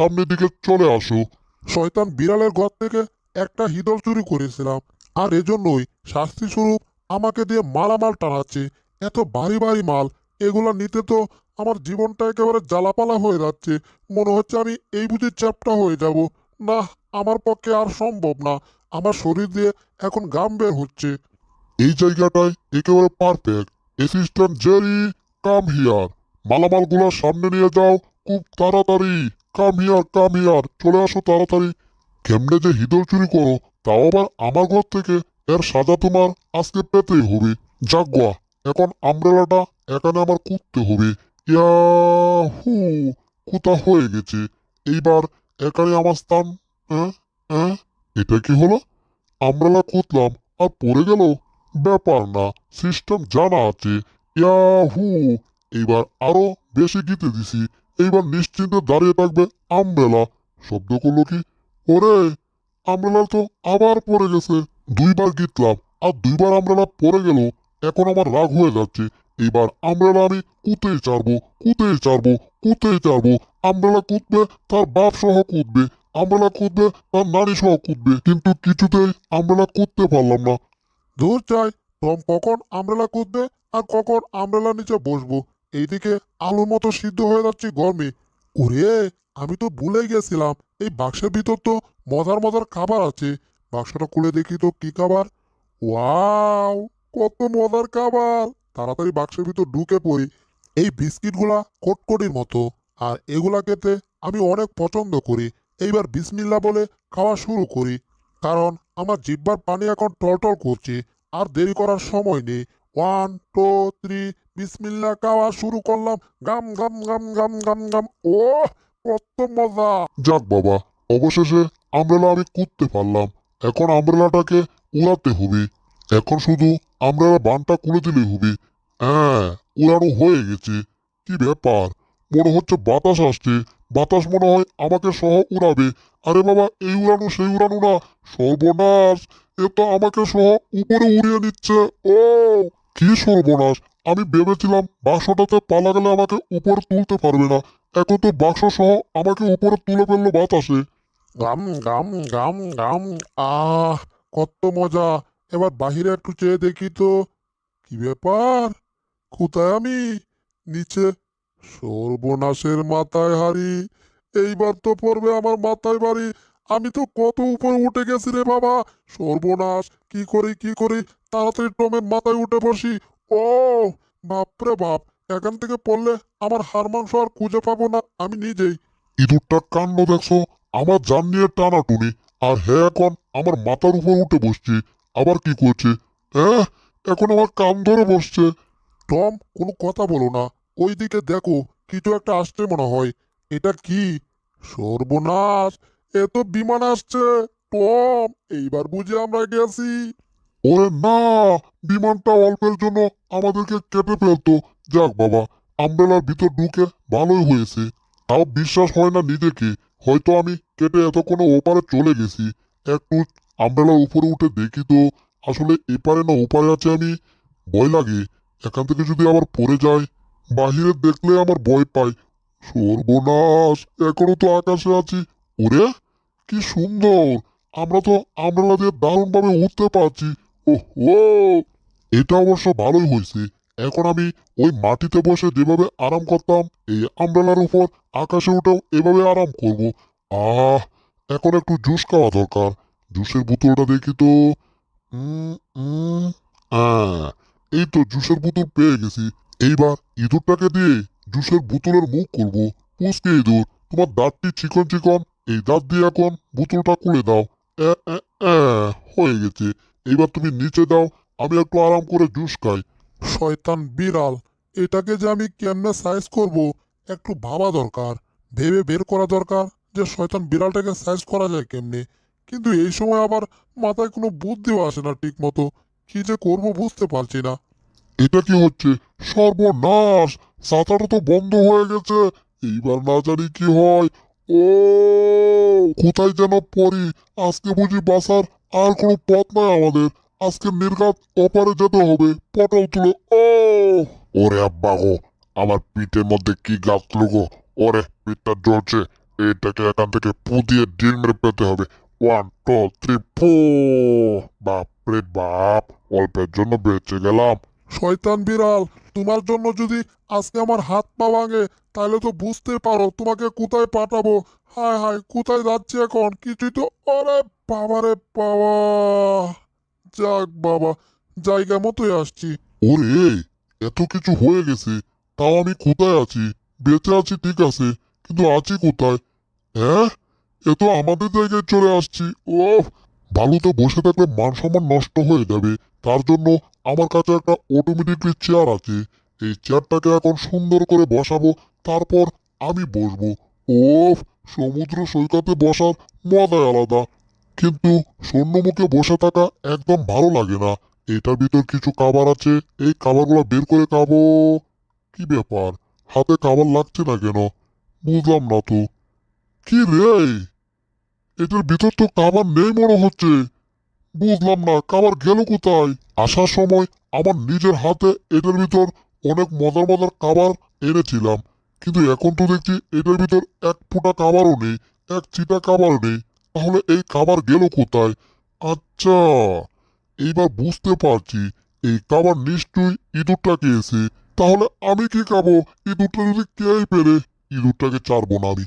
সামনের দিকে চলে আসো। শয়তান বিড়ালের ঘর থেকে একটা হিদল চুরি করেছিলাম। আর এজন্যই শাস্তি স্বরূপ আমাকে দিয়ে মালামাল টানাচ্ছে। এত ভারী ভারী মাল এগুলো নিতে তো আমার জীবনটা একেবারে জ্বালাপালা হয়ে যাচ্ছে। মনে হচ্ছে আমি এই বুঝি চ্যাপটা হয়ে যাব। না আমার পক্ষে আর সম্ভব না। আমার শরীর দিয়ে এখন গাম বের হচ্ছে। এই জায়গাটায় একেবারে perfect assistant Jerry come here মালামালগুলো সামনে নিয়ে যাও খুব তাড়াতাড়ি। কাম হিয়ার কাম হিয়ার, চলে আসো তাড়াতাড়ি। কেমনে যে হিদল চুরি করো, তাও আবার আমার ঘর থেকে। এর সাজা তোমার আজকে পেতেই হবে। যাগুয়া এখন আমব্রেলাটা এখানে আমার কুদতে হবে। ইয়াহু, কুতা হয়ে গেছে। এইবার এখানে আমার স্থান হ্যাঁ এটা কি হলো? আমব্রেলা কুতলাম, আর পড়ে গেল? ব্যাপার না সিস্টেম জানা আছে। ইয়াহু, এইবার আরও বেশি গীতে দিছি। এইবার নিশ্চিন্তে দাঁড়িয়ে থাকবে আমব্রেলা শব্দ করল কি? ওরে আমব্রেলা তো আবার পড়ে গেছে। দুইবার গীতলাম আর দুইবার আমব্রেলা পড়ে গেল। এখন আমার রাগ হয়ে যাচ্ছে। এইবার আমব্রেলা আমি কুতেই চারবো কুতেই চারবো কুতেই চারবো আমব্রেলা কুতবে, তার বাপ সহ কুতবে। আমব্রেলা কুতবে, তার নারী সহ কুতবে। কিন্তু কিছুতেই আমব্রেলা কুততে পারলাম না। দূর চাই টম কখন আমব্রেলা কুদবে আর কখন আমব্রেলা নিচে বসবো। এইদিকে আলুর মতো সিদ্ধ হয়ে যাচ্ছে গরমে। ওরে, আমি তো ভুলে গেছিলাম। এই বাক্সের ভিতর তো মজার মজার খাবার আছে। বাক্সটা খুলে দেখি তো কি খাবার? ওয়াও, কত মজার খাবার! তাড়াতাড়ি বাক্সের ভিতর ঢুকে পড়ি। এই বিস্কিটগুলা কটকটির মতো। আর এগুলা খেতে আমি অনেক পছন্দ করি। এইবার বিসমিল্লা বলে খাওয়া শুরু করি। কারণ আমার জিব্বার পানি এখন টলটল করছে। আর দেরি করার সময় নেই। ওয়ান টু থ্রি বিসমিল্লা খাওয়া শুরু করলাম। গাম গাম গাম গাম গাম গাম। ও কত মজা। যাক বাবা, অবশেষে আমব্রেলা আমি কুদতে পারলাম। এখন আমব্রেলাটাকে উড়াতে হবে। এখন শুধু আমব্রেলা বানটা খুলে দিলেই হবে। হ্যাঁ উড়ানো হয়ে গেছে। কি ব্যাপার? মনে হচ্ছে বাতাস আসছে। বাতাস মনে হয় আমাকে সহ উড়াবে। আরে বাবা, এই উড়ানো সেই উড়ানো না। সর্বনাশ। এ তো আমাকে সহ উপরে উড়িয়ে নিচ্ছে ও কি সর্বনাশ? আমি ভেবেছিলাম বাক্সটাতে পালা গেলে আমাকে উপরে তুলতে পারবে না। এখন তো বাক্স সহ আমাকে উপরে তুলে ফেলল বাতাসে। গাম গাম গাম গাম, আহ, কত মজা। এবার বাহিরে একটু চেয়ে দেখি তো। কি ব্যাপার? কোথায় আমি? নিচে। সর্বনাশের মাথায় হারি এইবার তো পড়বে আমার মাথায় বাড়ি। আমি তো কত উপরে উঠে গেছি রে বাবা। সর্বনাশ, কি করি কি করি? তাড়াতাড়ি টমের মাথায় উঠে বসি। ও বাপরে বাপ এখান থেকে পড়লে আমার হাড় মাংস আর খুঁজে পাবো না আমি নিজেই। ইঁদুরটার কাণ্ড দেখছ? আমার জান নিয়ে টানাটুনি আর হ্যাঁ এখন আমার মাথার উপর উঠে বসছে। আবার কি করছে? হ্যাঁ এখন আমার কান ধরে বসছে। টম কোনো কথা বলো না। ওইদিকে দেখো কিছু একটা আসছে মনে হয়। এটা কি? সর্বনাশ এ তো বিমান আসছে। টম এইবার বুঝে আমরা গেছি। ওরে না, বিমানটা অল্পের জন্য আমাদেরকে কেটে ফেলতো। যাক বাবা আমবেলার ভিতর ঢুকে ভালোই হয়েছে। তাও বিশ্বাস হয় না নিজেকে, হয়তো আমি কেটে এতক্ষণে ওপারে চলে গেছি। একটু আমবেলার উপরে উঠে দেখি তো, আসলে এপারে না ওপারে আছে আমি। ভয় লাগে, এখান থেকে যদি আবার পড়ে যায় বাহিরে দেখলে আমার ভয় পাই সর্বনাশ, এখনও তো আকাশে আছি। ওরে, কি সুন্দর, আমরা তো আমবেলা দিয়ে দারুণভাবে উঠতে পারছি। ওহো! এটা অবশ্য ভালোই হয়েছে। এখন আমি ওই মাটিতে বসে যেভাবে আরাম করতাম, এই আমব্রেলার উপর আকাশে উঠেও এভাবে আরাম করব। আহ, এখন একটু জুস খাওয়া দরকার। জুসের বোতলটা দেখি তো। এই তো জুসের বোতল পেয়ে গেছি। এইবার ইঁদুরটাকে দিয়ে জুসের বোতলের মুখ করব। পুষকে ইঁদুর, তোমার দাঁতটি চিকন চিকন। এই দাঁত দিয়ে এখন বোতলটা খুলে দাও। হয়ে গেছে। এইবার তুমি নিচে দাও আমি একটু আরাম করে জুস খাই। শয়তান বিড়াল এটাকে যে আমি কেমনে সাইজ করব একটু ভাবা দরকার। ভেবে বের করা দরকার যে শয়তান বিড়ালটাকে সাইজ করা যায় কেমনে। কিন্তু এই সময় আবার মাথায় কোনো বুদ্ধিও আসে না ঠিক মতো কি যে করব বুঝতে পারছি না। এটা কি হচ্ছে? সর্বনাশ! ছাতাটা তো বন্ধ হয়ে গেছে। এইবার না জানি কি হয়। ও। কোথায় যেন পড়ি। আজকে বুঝি বাসার আর কোনো পথ নাই আমাদের। আজকে নির্ঘাত অপারে যেতে হবে। পটল তুলে ও। ওরে আব্বা গো আমার পিঠের মধ্যে কি গাছ গো? ওরে পিঠটা জ্বলছে। এটাকে এখান থেকে পুদিয়ে ডিল মেরে পেতে হবে। ওয়ান টু থ্রি ফো বাপরে বাপ অল্পের জন্য বেঁচে গেলাম। শয়তান বিড়াল, তোমার জন্য যদি আজকে আমার হাত পা ভাঙে, তাহলে তো বুঝতে পারো তোমাকে কোথায় পাঠাবো। হায় হায়, কোথায় যাচ্ছি এখন? কিছুই তো, আরে বাবারে বাবা। যাক বাবা জায়গা মতোই আসছি। ওরে, এত কিছু হয়ে গেছে, তাও আমি কোথায় আছি? বেঁচে আছি ঠিক আছে, কিন্তু আছি কোথায়? হ্যাঁ? এ তো আমাদের জায়গায় চলে আসছি। ও বালুতে বসে থাকলে মান সম্মান নষ্ট হয়ে যাবে। তার জন্য আমার কাছে একটা অটোমেটিকলি চেয়ার আছে। এই চেয়ারটাকে এখন সুন্দর করে বসাবো, তারপর আমি বসবো। ও সমুদ্র সৈকতে বসার মজাই আলাদা। কিন্তু শূন্যমুখে বসে থাকা একদম ভালো লাগে না। এটার ভিতর কিছু খাবার আছে, এই খাবারগুলো বের করে খাব। কি ব্যাপার? হাতে খাবার লাগছে না কেন? বুঝলাম না তো। কি রে? এটার ভিতর তো খাবার নেই মনে হচ্ছে। বুঝলাম না, খাবার গেল কোথায়? আসার সময় আমার নিজের হাতে এটার ভিতর অনেক মজার মজার খাবার এনেছিলাম। কিন্তু এখন তো দেখছি এটার ভিতর এক ফোঁটা খাবারও নেই, এক চিটা খাবারও নেই। তাহলে এই খাবার গেল কোথায়? আচ্ছা এইবার বুঝতে পারছি। এই খাবার নিশ্চয়ই ইঁদুরটা খেয়েছে। তাহলে আমি কি খাব? ইঁদুরটা যদি কেই পেরে ইঁদুরটাকে চারবো না আমি।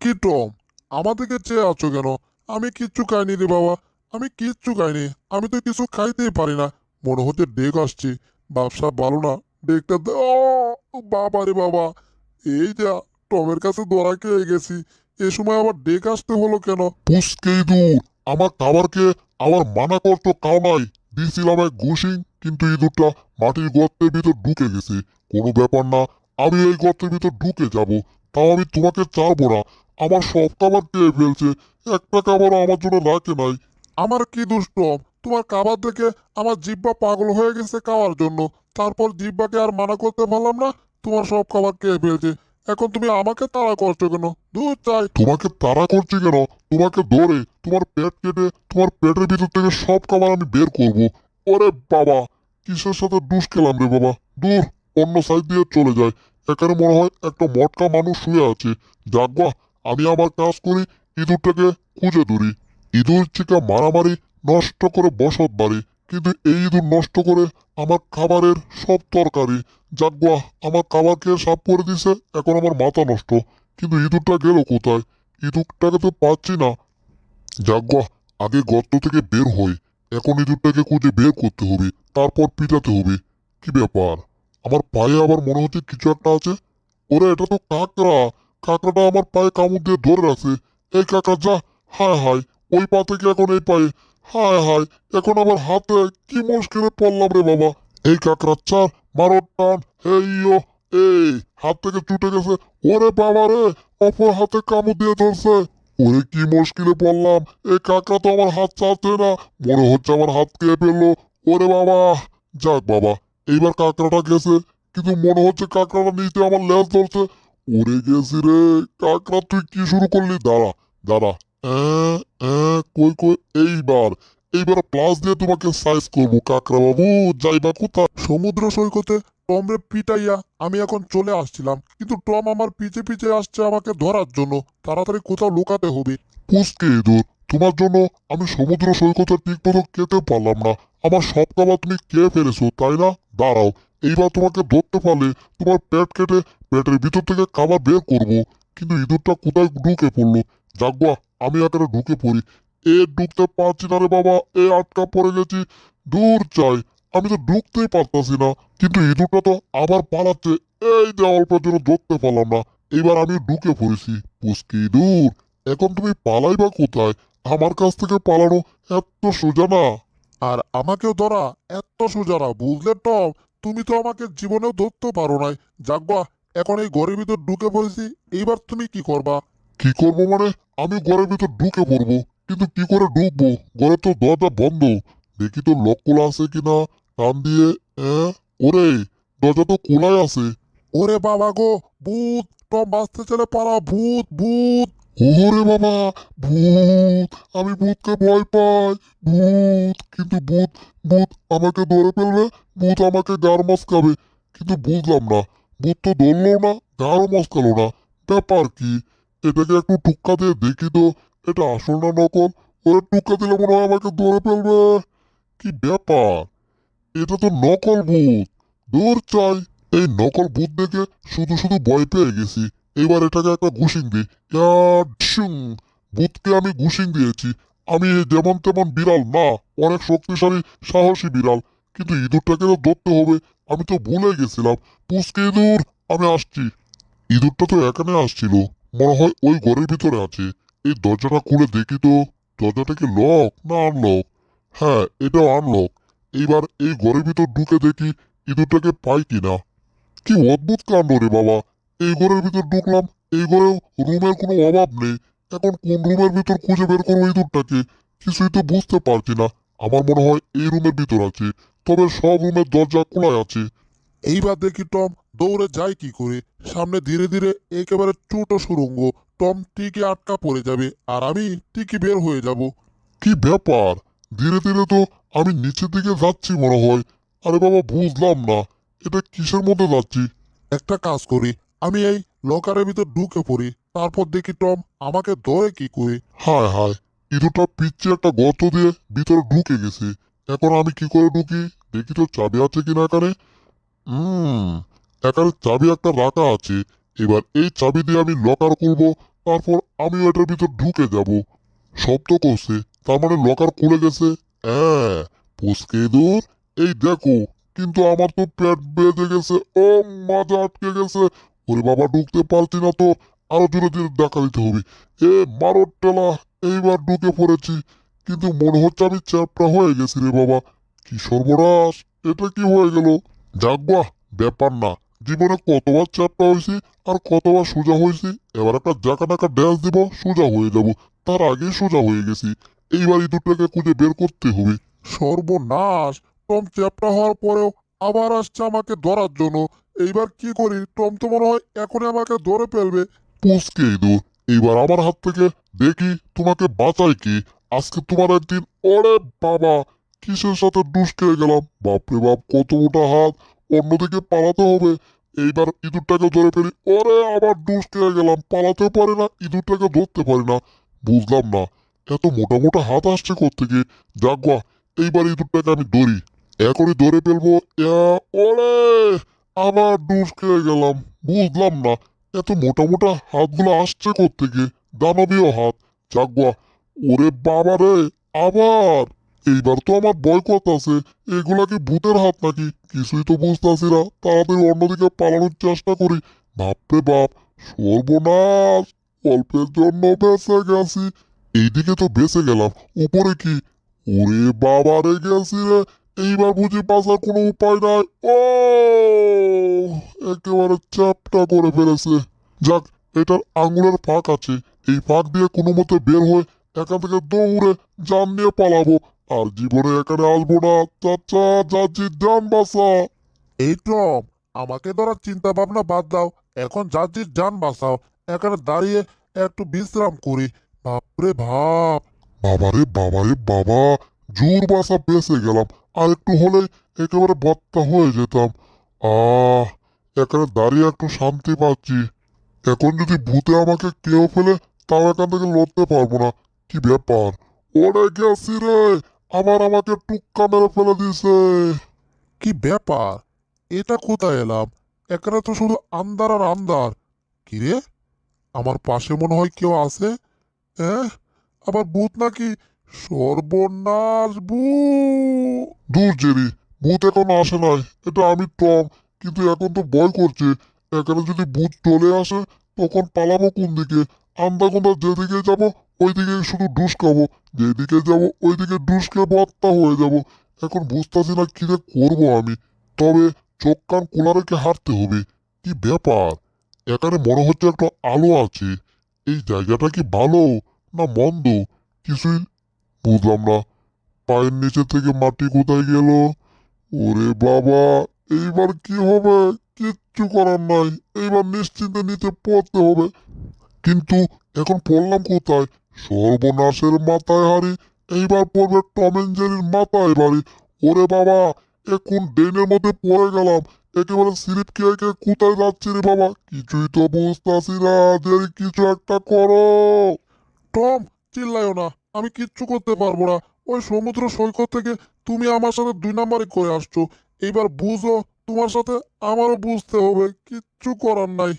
কি টম, আমাদেরকে চেয়ে আছো কেন? আমি কিচ্ছু খাইনি রে বাবা। আমি কিচ্ছু খাইনি। আমি তো কিছু খাইতেই পারি না। মনে হচ্ছে ডেক আসছে। ব্যবসা ভালো না। ডেকটা বাবা রে বাবা। এই যা, টমের কাছে দোয়া খেয়ে গেছি। এ সময় আবার ডেক আসতে হলো কেন? পুষ্কে দূর। আমার খাবারকে আবার মানা করতো কাও নাই। দিয়েছিলাম এক ঘুষি, কিন্তু ইঁদুরটা মাটির গর্তের ভিতর ঢুকে গেছে। কোনো ব্যাপার না, আমি এই গর্তের ভিতর ঢুকে যাব। তাও আমি তোমাকে চারবো না। আমার সব খাবার খেয়ে ফেলছে। একটা খাবারও আমার জন্য রাখে নাই। আমার কি দুষ্টম তোমার খাবার দেখে আমার জিব্বা পাগল হয়ে গেছে খাওয়ার জন্য। তারপর জিব্বাকে আর মানা করতে পারলাম না, তোমার সব খাবার খেয়ে ফেলছে। এখন তুমি আমাকে তাড়া করছ কেন? দূর চাই তোমাকে তাড়া করছি কেন? তোমাকে ধরে, তোমার পেট কেটে, তোমার পেটের ভিতর থেকে সব খাবার আমি বের করব। ওরে বাবা, কিসের সাথে ডুস খেলাম রে বাবা? দূর, অন্য সাইড দিয়ে চলে যায় এখানে মনে হয় একটা মটকা মানুষ শুয়ে আছে। যাকবা আমি আমার কাজ করি, ইঁদুরটাকে খুঁজে ধরি। ইঁদুর থেকে মারামারি নষ্ট করে বসত বাড়ি, কিন্তু এই ইঁদুর নষ্ট করে আমার খাবারের সব তরকারি। যাকবা আমার খাবার খেয়ে সাফ করে দিছে, এখন আমার মাথা নষ্ট। কিন্তু ইঁদুরটা গেল কোথায়? ইঁদুরটাকে তো পাচ্ছি না। যাগ্গা আগে গর্ত থেকে বের হই। এখন ইঁদুরটাকে খুঁজে বের করতে হবে, তারপর পিটাতে হবে। কি ব্যাপার? আমার পায়ে আবার মনে হচ্ছে কিছু একটা আছে। ওরে, এটা তো কাকড়া। কাকড়াটা আমার পায়ে কামড় দিয়ে ধরে রাখছে। এই কাকড়া, যা, হায় হায়। ওই পা থেকে এখন এই পায়ে। হায় হায়, এখন আমার হাতে কি মুশকিলে পড়লাম রে বাবা। এই কাকড়া চার মারো টান হেইয়ো এই, হাত থেকে ছুটে গেছে। ওরে বাবা রে, অপর হাতে কামড় দিয়ে ধরছে। ওরে কি মুশকিলে পড়লাম। এই কাকড়া তো আমার হাত চাচ্ছে না। মনে হচ্ছে আমার হাত খেয়ে ফেলল। ওরে বাবা, যাক বাবা, এইবার কাকড়াটা গেছে। কিন্তু মনে হচ্ছে কাকড়াটা নিতে আমার লেজ ধরছে। উড়ে গেছি রে, কাকড়া, তুই কি শুরু করলি? দাঁড়া দাঁড়া। কই কই এইবার এইবার প্লাস দিয়ে তোমাকে সাইজ করব কাকড়া বাবু যাইবা কোথায়? সমুদ্র সৈকতে টমরে পিটাইয়া আমি এখন চলে আসছিলাম কিন্তু টম আমার পিছে পিছে আসছে আমাকে ধরার জন্য তাড়াতাড়ি কোথাও লুকাতে হবে। পুষ্কে ইঁদুর তোমার জন্য আমি সমুদ্র সৈকতে ঠিক মতো খেতে পারলাম না আমার সব খাবার তুমি খেয়ে ফেলেছো তাই না? দাঁড়াও এইবার তোমাকে ধরতে পারলে তোমার পেট কেটে পেটের ভিতর থেকে খাবার বের করব কিন্তু ইঁদুরটা কোথায় ঢুকে পড়ল? যাকবা আমি এখানে ঢুকে পড়ি। এ ঢুকতে পারছি না রে বাবা, এ আটকা পড়ে গেছি। দূর চাই, আমি তো ঢুকতেই পারতাছি না, কিন্তু ইঁদুরটা তো আবার পালাচ্ছে। এই যে অল্পের জন্য ধরতে পারলাম না। এবার আমি ঢুকে পড়েছি। পুষ্কি ইঁদুর এখন তুমি পালাই বা কোথায়? আমার কাছ থেকে পালানো এত সোজা না। আর আমাকেও ধরা এত সোজা না, বুঝলে টম তুমি তো আমাকে জীবনেও ধরতে পারো নাই। যাকবা এখন এই ঘরের ঢুকে পড়েছি এইবার তুমি কি করবা? কি করব মানে? আমি ঘরের ভিতর ঢুকে পড়ব। কিন্তু কি করে ঢুকবো? ঘরে তো দরজা বন্ধ। দেখি তো লক খোলা আছে কিনা। টান দিয়ে হ্যাঁ ওরে দরজা তো খোলাই আছে। ওরে বাবা গো ভূত! টম বাঁচতে চলে পারা ভূত ভূত! ওরে বাবা ভূত! আমি ভূতকে ভয় পাই ভূত! কিন্তু ভূত ভূত আমাকে ধরে ফেলবে ভূত আমাকে গার মস্কাবে। কিন্তু বুঝলাম না ভূত তো ধরলো না গারও মস্কালো না। ব্যাপার কি? এটাকে একটু টুক্কা দিয়ে দেখি তো। এটা আসল না নকল? ওরে টুক্কা দিলে মনে হয় আমাকে ধরে ফেলবে। কি ব্যাপার? এটা তো নকল ভূত। দূর চাই। এই নকল ভূত দেখে শুধু শুধু ভয় পেয়ে গেছি। এবার এটাকে একটা ঘুষিং দিই। ভূতকে আমি ঘুষিং দিয়েছি। আমি যেমন তেমন বিড়াল না, অনেক শক্তিশালী, সাহসী বিড়াল। কিন্তু ইঁদুরটাকে তো ধরতে হবে। আমি তো ভুলে গেছিলাম। পুষ্কে ইঁদুর, আমি আসছি। ইঁদুরটা তো এখানে আসছিল। মনে হয় ওই ঘরের ভিতরে আছে। এই দরজাটা খুলে দেখি তো দরজাটা কি লক না আনলক হ্যাঁ এটাও আনলক এইবার এই ঘরের ভিতর ঢুকে দেখি ইঁদুরটাকে পাই কিনা। কি অদ্ভুত কাণ্ড রে বাবা! এই ঘরের ভিতর ঢুকলাম, এই ঘরেও রুমের কোনো অভাব নেই। এখন কোন রুমের ভিতর খুঁজে বের করব ইঁদুরটাকে? কিছুই তো বুঝতে পারছি না। আমার মনে হয় এই রুমের ভিতর আছে, তবে সব রুমের দরজা খোলা আছে। এইবার দেখি টম দৌড়ে যায় কি করে? সামনে ধীরে ধীরে একেবারে ছোট সুরঙ্গ টম টিকে আটকা পড়ে যাবে আর আমি টিকি বের হয়ে যাব। কি ব্যাপার? ধীরে ধীরে তো আমি নিচের দিকে যাচ্ছি মনে হয়। আরে বাবা বুঝলাম না। এটা কিসের মধ্যে যাচ্ছি? একটা কাজ করি। আমি এই লকারের ভিতর ঢুকে পড়ি। তারপর দেখি টম আমাকে ধরে কি করে? হায় হায় ইঁদুরটা পিচ্ছে একটা গর্ত দিয়ে ভিতরে ঢুকে গেছে। এখন আমি কি করে ঢুকি? দেখি তো চাবি আছে কিনা এখানে? হুম এখানে চাবি একটা রাখা আছে। এবার এই চাবি দিয়ে আমি লকার করব তারপর আমি ওটার ভিতর ঢুকে যাব। শব্দ করছে, তার মানে লকার খুলে গেছে। হ্যাঁ পুচকে দূর, এই দেখো, কিন্তু আমার তো পেট বেঁধে গেছে, ও মাজা আটকে গেছে। ওরে বাবা ঢুকতে পারছি না তো, আরও জোরে জোরে দেখা দিতে হবে। এ মারো টেলা, এইবার ঢুকে পড়েছি। কিন্তু মনে হচ্ছে আমি চ্যাপটা হয়ে গেছি রে বাবা। কি সর্বনাশ, এটা কি হয়ে গেল? যাক ব্যাপার না। জীবনে কতবার চ্যাপটা হয়েছি আর কতবার সোজা হয়েছি, এবার একটা জাকা টাকা ড্যান্স দিব, সোজা হয়ে যাব। তার আগে সোজা হয়ে গেছি। এইবার এই দুটোকে খুঁজে বের করতে হবে। সর্বনাশ! টম চ্যাপটা হওয়ার পরেও আবার আসছে আমাকে ধরার জন্য। এইবার কি করি? টম তো মনে হয় এখনই আমাকে ধরে ফেলবে। পুষকে ইঁদুর এইবার আমার হাত থেকে দেখি তোমাকে বাঁচাই কি? আজকে তোমার একদিন, ওরে বাবা! কিসের সাথে ডুস খেয়ে গেলাম? বাপরে বাপ, কত মোটা হাত! অন্যদিকে পালাতে হবে। এইবার ইঁদুরটাকে ধরে ফেলি। ওরে, আবার ডুস খেয়ে গেলাম। পালাতে পারে না, ইঁদুরটাকে ধরতে পারি না। বুঝলাম না, এত মোটা মোটা হাত আসছে কোত্থেকে? যাগুয়া এইবার ইঁদুরটাকে আমি ধরি। এখনই ধরে ফেলব। ওরে, আবার ডুস খেয়ে গেলাম। বুঝলাম না, এত মোটা মোটা হাতগুলো আসছে কোত্থেকে? দানবীয় হাত। যাগুয়া ওরে বাবা রে, আবার! এইবার তো আমার ভয় করতেছে এগুলা কি ভূতের হাত নাকি? কিছুই তো বুঝতেছি না। তাড়াতাড়ি অন্যদিকে পালানোর চেষ্টা করি। বাপরে বাপ, সর্বনাশ! অল্পের জন্য বেঁচে গেছি। এইদিকে তো বেঁচে গেলাম। উপরে কি? ওরে বাবা রে, গেছি রে। এইবার বুঝি বাঁচার কোনো উপায় নাই। ও, একেবারে চাপটা করে ফেলেছে। যাক, এটার আঙুলের ফাঁক আছে। এই ফাঁক দিয়ে কোনো মতে বের হয়ে এখান থেকে দৌড়ে জান নিয়ে পালাবো। আর জীবনে এখানে আসব না। চাচা যাচ্ছি জান বাসা। এই টম আমাকে ধরার চিন্তা ভাবনা বাদ দাও। এখন যাচ্ছিস যান বাঁচাও এখানে দাঁড়িয়ে একটু বিশ্রাম করি। বাপরে ভাব বাবারে বাবারে বাবা। জোর বাসা বেঁচে গেলাম। আর একটু হলে একেবারে বত্তা হয়ে যেতাম। আহ এখানে দাঁড়িয়ে একটু শান্তি পাচ্ছি। এখন যদি ভূতে আমাকে কেউ ফেলে তাও এখান থেকে লড়তে পারব না। কি ব্যাপার? ওরে গেছি রে। আবার আমাকে টুক্কা মেরে ফেলে দিছে কি ব্যাপার? এটা কোথায় এলাম? এখানে তো শুধু আন্দার আর আন্দার কিরে আমার পাশে মনে হয় কেউ আছে? হ্যাঁ আবার ভূত নাকি? সর্বনাশ ভূত! দূর জেরি। ভূত এখন আসে নাই। এটা আমি টম কিন্তু এখন তো ভয় করছে। এখানে যদি ভূত চলে আসে তখন পালাবো কোন দিকে? আন্দা গোন্দা যেদিকে যাব ওইদিকে শুধু ডুস খাব, যেদিকে যাব ওইদিকে ডুস খেয়ে বত্তা হয়ে যাব। এখন বুঝতেছি না কি করব আমি। তবে চোখ কান খোলা রেখে হাঁটতে হবে। কি ব্যাপার? এখানে মনে হচ্ছে একটা আলো আছে। এই জায়গাটা কি ভালো না মন্দ? কিছুই বুঝলাম না। পায়ের নিচে থেকে মাটি কোথায় গেল? ওরে বাবা, এইবার কি হবে? কিচ্ছু করার নাই। এইবার নিশ্চিন্তে নিচে পড়তে হবে। কিন্তু এখন পড়লাম কোথায়? সর্বনাশের মাথায় হারি এইবার পড়বে টম এন্ড জেরির মাথায় বাড়ি। ওরে বাবা এখন ড্রেনের মধ্যে পড়ে গেলাম। একেবারে স্লিপ খেয়ে খেয়ে কোথায় যাচ্ছি রে বাবা? কিছুই তো বুঝতেছি না জেরি কিছু একটা করো। টম চিল্লাইও না আমি কিচ্ছু করতে পারব না। ওই সমুদ্র সৈকত থেকে তুমি আমার সাথে দুই নাম্বারই করে আসছো। এইবার বুঝো তোমার সাথে আমারও বুঝতে হবে কিচ্ছু করার নাই।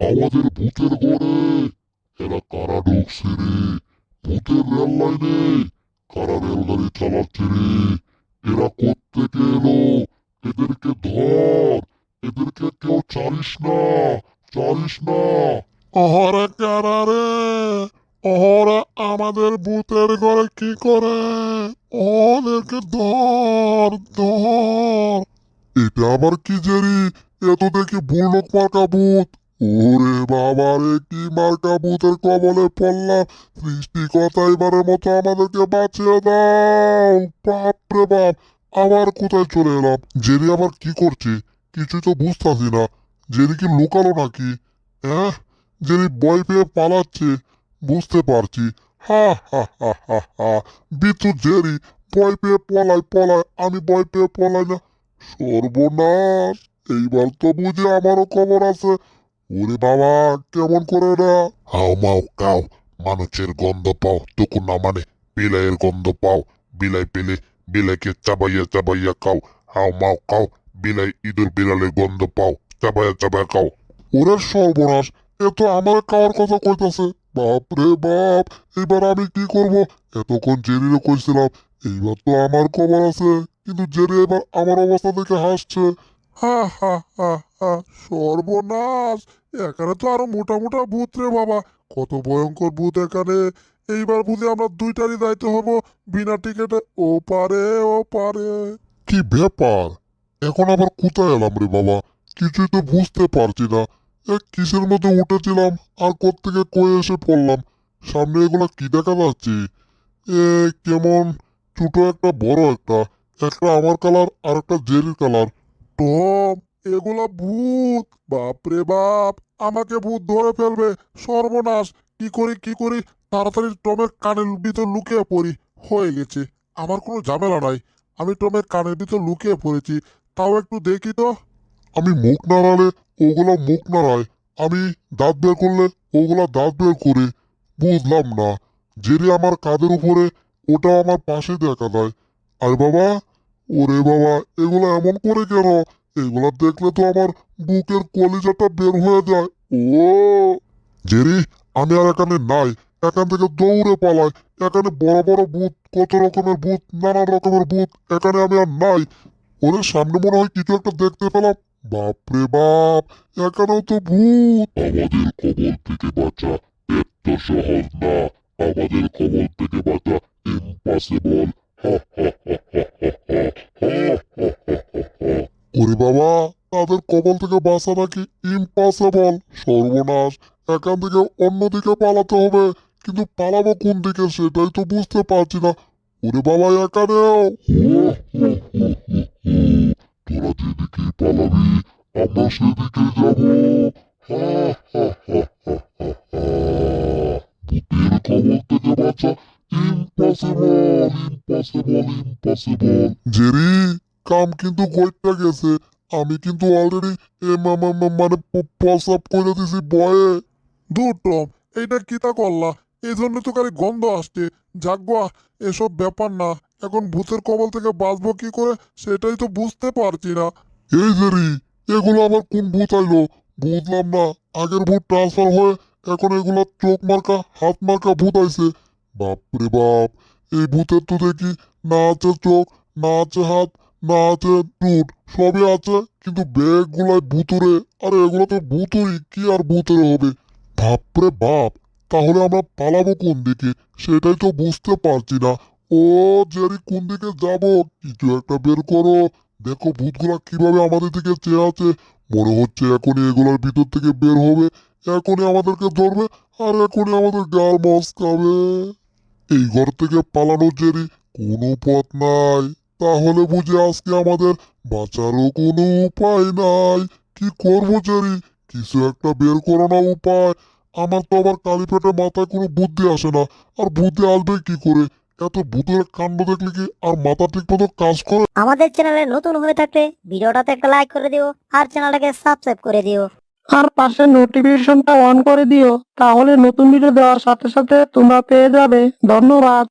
আমাদের ভূতের ঘরে এরা কারা ঢুকছে রে? ভূতের রেল লাইনে কারা রেলগাড়ি চালাচ্ছে রে? এরা কোত্থেকে এলো? এদেরকে ধর। এদেরকে কেউ চালিস না। চালিস না। অহরে কারা রে? অহরা আমাদের ভূতের ঘরে কি করে? ওদেরকে ধর ধর। এটা আবার কি জারি? এত দেখি বুলডক মার্কা ভূত। ওরে বাবা কি মার্কা ভূতের কবলে পড়লাম সৃষ্টিকর্তা এবারের মতো আমাদেরকে বাঁচিয়ে দাও। বাপ রে বাপ, আবার কোথায় চলে এলাম? জেরি আবার কি করছে? কিছুই তো বুঝতেছি না। জেরি কি লুকালো নাকি? হ্যাঁ জেরি ভয় পেয়ে পালাচ্ছে। বুঝতে পারছি। হা হা হা হা হা। জেরি, ভয় পেয়ে পলাই পলাই আমি ভয় পেয়ে পলাই না। সর্বনাশ! এইবার তো বুঝি আমারও খবর আছে। ওরে বাবা, কেমন করে না হাও, মাও, কাও, মানুষের গন্ধ পাও তখন না মানে বিলাইয়ের গন্ধ পাও। বিলাই পেলে বিলাইকে চাবাইয়া চাবাইয়া খাও। হাও, মাও খাও বিলাই ইঁদুর বিড়ালের গন্ধ পাও, চাবাইয়া চাবাইয়া খাও। ওরে সর্বনাশ, এ তো আমার খাওয়ার কথা কইতাছে। বাপ রে বাপ, এবার আমি কি করব? এতক্ষণ জেরিরে কইছিলাম, এইবার তো আমার খবর আছে, কিন্তু জেরি এবার আমার অবস্থা দেখে হাসছে। হা হা হা হা, সর্বনাশ। এখানে তো আরও মোটা মোটা ভূত রে বাবা। কত ভয়ঙ্কর ভূত এখানে। এইবার বুঝি আমরা দুইটারই দায়িত্ব হব বিনা টিকেটে। ও পারে ও পারে। কি ব্যাপার? এখন আবার কোথায় এলাম রে বাবা? কিছুই তো বুঝতে পারছি না। কিসের মধ্যে উঠেছিলাম? আর কোত্থেকে কয়ে এসে পড়লাম? সামনে এগুলো কি দেখা যাচ্ছে? এ, কেমন? ছোট একটা, বড় একটা। একটা আমার কালার আর একটা জেরির কালার। টম, এগুলা ভূত। বাপ রে বাপ, আমাকে ভূত ধরে ফেলবে। সর্বনাশ। কি করি কি করি? তাড়াতাড়ি টমের কানের ভিতর লুকিয়ে পড়ি। হয়ে গেছে। আমার কোনো ঝামেলা নাই। আমি টমের কানের ভিতর লুকিয়ে পড়েছি। তাও একটু দেখি তো। আমি মুখ নাড়ালে ওগুলা মুখ নাড়ায়। আমি দাঁত বের করলে ওগুলা দাঁত বের করে। বুঝলাম না। জেরি আমার কাঁধের উপরে, ওটা আমার পাশে দেখা দেয় আর বাবা ওরে বাবা, এগুলো এমন করে কেন? এগুলা দেখলে তো আমার বুকের কলিজাটা বের হয়ে যায়। ও! জেরি, আমি আর এখানে নাই। এখান থেকে দৌড়ে পালাই। এখানে বড় বড় বুথ কত রকমের বুথ নানা রকমের বুথ এখানে আমি আর নাই। ওরে, সামনে মনে হয় কিছু একটা দেখতে পেলাম। বাপরে বাপ, এখানেও তো ভূত। আমাদের কবল থেকে বাঁচা এত সহজ না। আমাদের কবল থেকে বাঁচা ইম্পসিবল ওরে বাবা, তাদের কবল থেকে বাঁচা নাকি ইম্পসিবল সর্বনাশ, এখান থেকে অন্যদিকে পালাতে হবে। কিন্তু পালাবো কোন দিকে সেটাই তো বুঝতে পারছি না। ওরে বাবা এখানেও তোরা যেদিকেই পালাবি, আমরা সেদিকেই যাব। ভূতের কবল থেকে বাঁচা impossible impossible impossible Jerry come কিন্তু গইটা গেছে। আমি কিন্তু অলরেডি মানে প্রসাব করে দিছি বয়ে দূর টম এইটা কিতা করলা? এই জন্য তো খালি গন্ধ আসছে। যাকবা এসব ব্যাপার না। এখন ভূতের কবল থেকে বাঁচবো কি করে সেটাই তো বুঝতে পারছি না। এই জেরি এগুলো আবার কোন ভূত আইলো? বুঝলাম না। আগের ভূত ট্রান্সফার হয়ে এখন এগুলো চোখ মার্কা হাত মার্কা ভূত আইছে। বাপরে বাপ, এই ভূতের তো দেখি না আছে চোখ, না আছে হাত, না আছে টুট সবই আছে, কিন্তু ব্যাগ গুলাই ভুতুরে আরে এগুলো তো ভুতুরি কি আর ভুতুরে হবে? বাপরে বাপ, তাহলে আমরা পালাবো কোন দিকে? সেটাই তো বুঝতে পারছি না। ও জেরি, কোন দিকে যাব? কিছু একটা বের করো। দেখো ভূতগুলা কীভাবে আমাদের দিকে চেয়ে আছে। মনে হচ্ছে এখনই এগুলোর ভিতর থেকে বের হবে। এখনই আমাদেরকে ধরবে আর এখনই আমাদের গাল মস্কাবে। এই ঘর থেকে পালানোর জেরি কোনো পথ নাই, তাহলে বুঝি আজকে আমাদের বাঁচারও কোনো উপায় নাই। কি করব জেরি কিছু একটা বের করো না উপায়। আমার তো আবার কালী পেটে মাথায় কোনো বুদ্ধি আসে না। আর বুদ্ধি আসবে কি করে? এত ভূতের কাণ্ড দেখলে কি আর মাথা ঠিক মতো কাজ করে? আমাদের চ্যানেলে নতুন হয়ে থাকলে ভিডিওটাতে একটা লাইক করে দিও, আর চ্যানেলটাকে সাবস্ক্রাইব করে দিও। আর পাশে নোটিফিকেশনটা অন করে দিও, তাহলে নতুন ভিডিও দেওয়ার সাথে সাথে তোমরা পেয়ে যাবে। ধন্যবাদ।